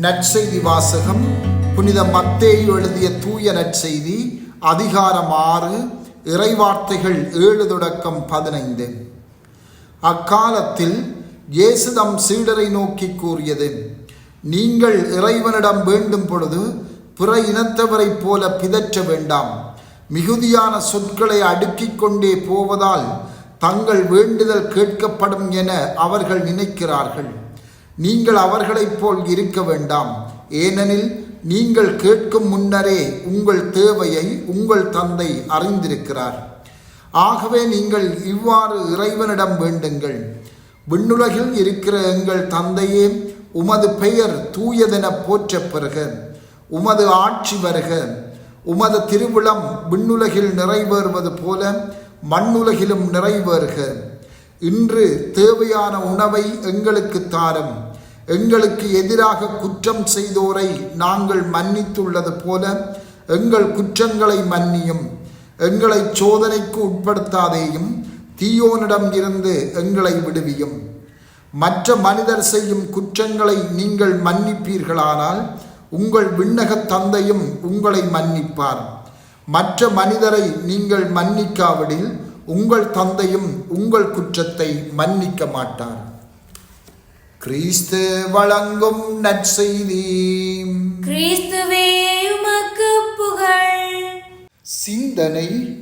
நற்செய்தி வாசகம் புனித மத்தேயு எழுதிய தூய நற்செய்தி அதிகாரம் ஆறு இறைவார்த்தைகள் ஏழு தொடக்கம் பதினைந்து. அக்காலத்தில் இயேசுதம் சீடரை நோக்கி கூறியது நீங்கள் இறைவனிடம் வேண்டும் பொழுது பிற இனத்தவரைப் போல பிதற்ற வேண்டாம். மிகுதியான சொற்களை அடுக்கிக் கொண்டே போவதால் தங்கள் வேண்டுதல் கேட்கப்படும் என அவர்கள் நினைக்கிறார்கள். நீங்கள் அவர்களைப் போல் இருக்க வேண்டாம். ஏனெனில் நீங்கள் கேட்கும் முன்னரே உங்கள் தேவையை உங்கள் தந்தை அறிந்திருக்கிறார். ஆகவே நீங்கள் இவ்வாறு இறைவனிடம் வேண்டுங்கள். விண்ணுலகில் இருக்கிற எங்கள் தந்தையே உமது பெயர் தூயதென போற்ற பெறுக. உமது ஆட்சி வருக. உமது திருவிழம் விண்ணுலகில் நிறைவேறுவது போல மண்ணுலகிலும் நிறைவேறுக. இன்று தேவையான உணவை எங்களுக்கு தாரும். எங்களுக்கு எதிராக குற்றம் செய்தோரை நாங்கள் மன்னித்துள்ளது போல எங்கள் குற்றங்களை மன்னியும். எங்களை சோதனைக்கு உட்படுத்தாதேயும் தீயோனிடம் இருந்து எங்களை விடுவியும். மற்ற மனிதர் செய்யும் குற்றங்களை நீங்கள் மன்னிப்பீர்களானால் உங்கள் விண்ணகத் தந்தையும் உங்களை மன்னிப்பார். மற்ற மனிதரை நீங்கள் மன்னிக்காவிடில் உங்கள் தந்தையும் உங்கள் குற்றத்தை மன்னிக்க மாட்டார். கிறிஸ்து வழங்கும் நற்செய்தி. கிறிஸ்துவே உமக்கு புகழ். சிந்தனை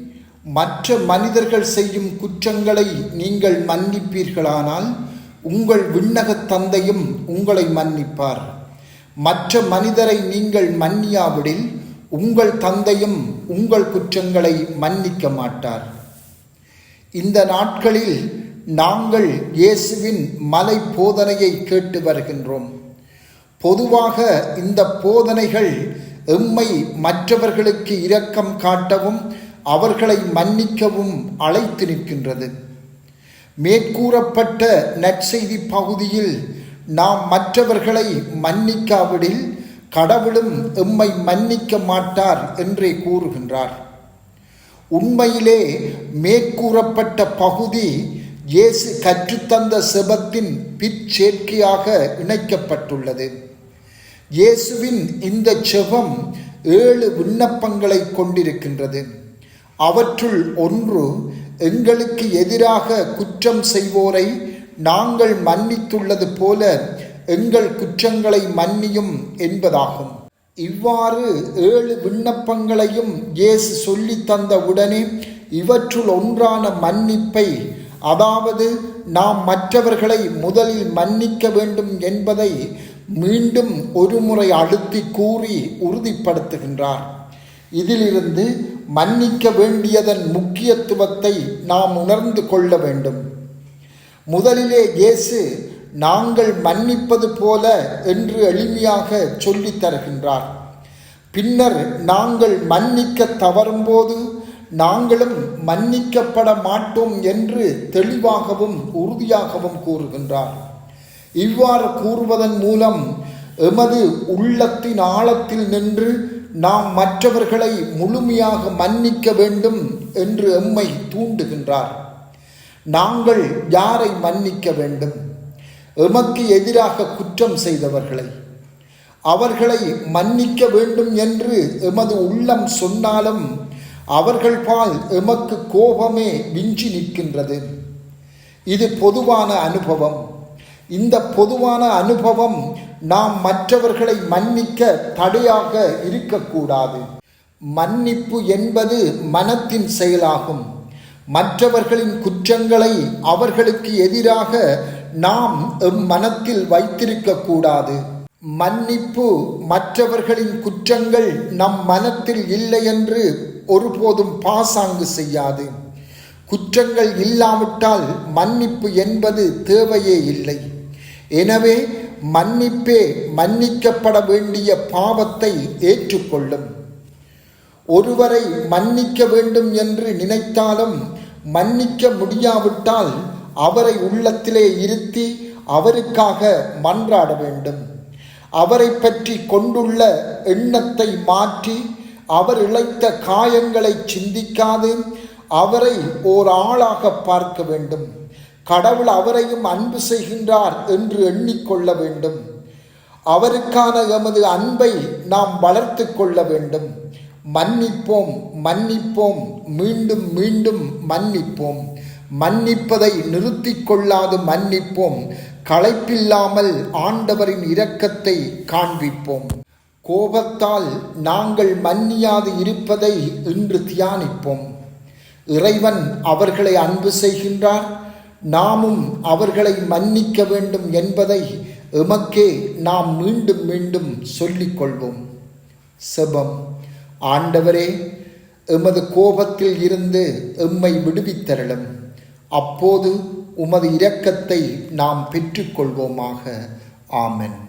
மற்ற மனிதர்கள் செய்யும் குற்றங்களை நீங்கள் மன்னிப்பீர்களானால் உங்கள் விண்ணகத் தந்தையும் உங்களை மன்னிப்பார். மற்ற மனிதரை நீங்கள் மன்னியாவிடில் உங்கள் தந்தையும் உங்கள் குற்றங்களை மன்னிக்க மாட்டார். இந்த நாட்களில் நாங்கள் இயேசுவின் மலை போதனையை கேட்டு வருகின்றோம். பொதுவாக இந்த போதனைகள் எம்மை மற்றவர்களுக்கு இரக்கம் காட்டவும் அவர்களை மன்னிக்கவும் அழைத்து நிற்கின்றது. மேற்கூறப்பட்ட நற்செய்தி பகுதியில் நாம் மற்றவர்களை மன்னிக்காவிடில் கடவுளும் எம்மை மன்னிக்க மாட்டார் என்றே கூறுகின்றார். உண்மையிலே மேற்கூறப்பட்ட பகுதி இயேசு கற்றுத்தந்த செபத்தின் பிற்சேர்க்கையாக இணைக்கப்பட்டுள்ளது. இயேசுவின் இந்த செபம் ஏழு விண்ணப்பங்களை கொண்டிருக்கின்றது. அவற்றுள் ஒன்று எங்களுக்கு எதிராக குற்றம் செய்வோரை நாங்கள் மன்னித்துள்ளது போல எங்கள் குற்றங்களை மன்னியும் என்பதாகும். இவ்வாறு ஏழு விண்ணப்பங்களையும் இயேசு சொல்லி தந்த உடனே இவற்றுள் ஒன்றான மன்னிப்பை அதாவது நாம் மற்றவர்களை முதலில் மன்னிக்க வேண்டும் என்பதை மீண்டும் ஒருமுறை அழுத்தி கூறி உறுதிப்படுத்துகின்றார். இதிலிருந்து மன்னிக்க வேண்டியதன் முக்கியத்துவத்தை நாம் உணர்ந்து கொள்ள வேண்டும். முதலிலே இயேசு நாங்கள் மன்னிப்பது போல என்று எளிமையாக சொல்லித் தருகின்றார். பின்னர் நாங்கள் மன்னிக்க தவறும்போது நாங்களும் மன்னிக்கப்பட மாட்டோம் என்று தெளிவாகவும் உறுதியாகவும் கூறுகின்றார். இவ்வாறு கூறுவதன் மூலம் எமது உள்ளத்தின் ஆழத்தில் நின்று நாம் மற்றவர்களை முழுமையாக மன்னிக்க வேண்டும் என்று எம்மை தூண்டுகின்றார். நாங்கள் யாரை மன்னிக்க வேண்டும்? எமக்கு எதிராக குற்றம் செய்தவர்களை. அவர்களை மன்னிக்க வேண்டும் என்று எமது உள்ளம் சொன்னாலும் அவர்கள் பால் எமக்கு கோபமே விஞ்சி நிற்கின்றது. இது பொதுவான அனுபவம். இந்த பொதுவான அனுபவம் நாம் மற்றவர்களை மன்னிக்க தடையாக இருக்கக்கூடாது. மன்னிப்பு என்பது மனத்தின் செயலாகும். மற்றவர்களின் குற்றங்களை அவர்களுக்கு எதிராக நாம் எம் மனத்தில் வைத்திருக்கக்கூடாது. மன்னிப்பு மற்றவர்களின் குற்றங்கள் நம் மனத்தில் இல்லை என்று ஒருபோதும் பாசாங்கு செய்யாது. குற்றங்கள் இல்லாவிட்டால் மன்னிப்பு என்பது தேவையே இல்லை. எனவே மன்னிப்பே மன்னிக்கப்பட வேண்டிய பாவத்தை ஏற்றுக்கொள்ளும். ஒருவரை மன்னிக்க வேண்டும் என்று நினைத்தாலும் மன்னிக்க முடியாவிட்டால் அவரை உள்ளத்திலே இருத்தி அவருக்காக மன்றாட வேண்டும். அவரை பற்றி கொண்டுள்ள எண்ணத்தை மாற்றி அவர் இழைத்த காயங்களை சிந்திக்காது அவரை ஓர் ஆளாக பார்க்க வேண்டும். கடவுள் அவரையும் அன்பு செய்கின்றார் என்று எண்ணிக்கொள்ள வேண்டும். அவருக்கான எமது அன்பை நாம் வளர்த்து கொள்ள வேண்டும். மன்னிப்போம் மன்னிப்போம் மீண்டும் மீண்டும் மன்னிப்போம். மன்னிப்பதை நிறுத்தி கொள்ளாது மன்னிப்போம். களைப்பில்லாமல் ஆண்டவரின் இரக்கத்தை காண்பிப்போம். கோபத்தால் நாங்கள் மன்னியாது இருப்பதை இன்று தியானிப்போம். இறைவன் அவர்களை அன்பு செய்கின்றார். நாமும் அவர்களை மன்னிக்க வேண்டும் என்பதை எமக்கே நாம் மீண்டும் மீண்டும் சொல்லிக்கொள்வோம் செபம். ஆண்டவரே எமது கோபத்தில் இருந்து எம்மை விடுவித்தரலும் அப்போது உமது இரக்கத்தை நாம் பெற்றுக்கொள்வோமாக. ஆமென்.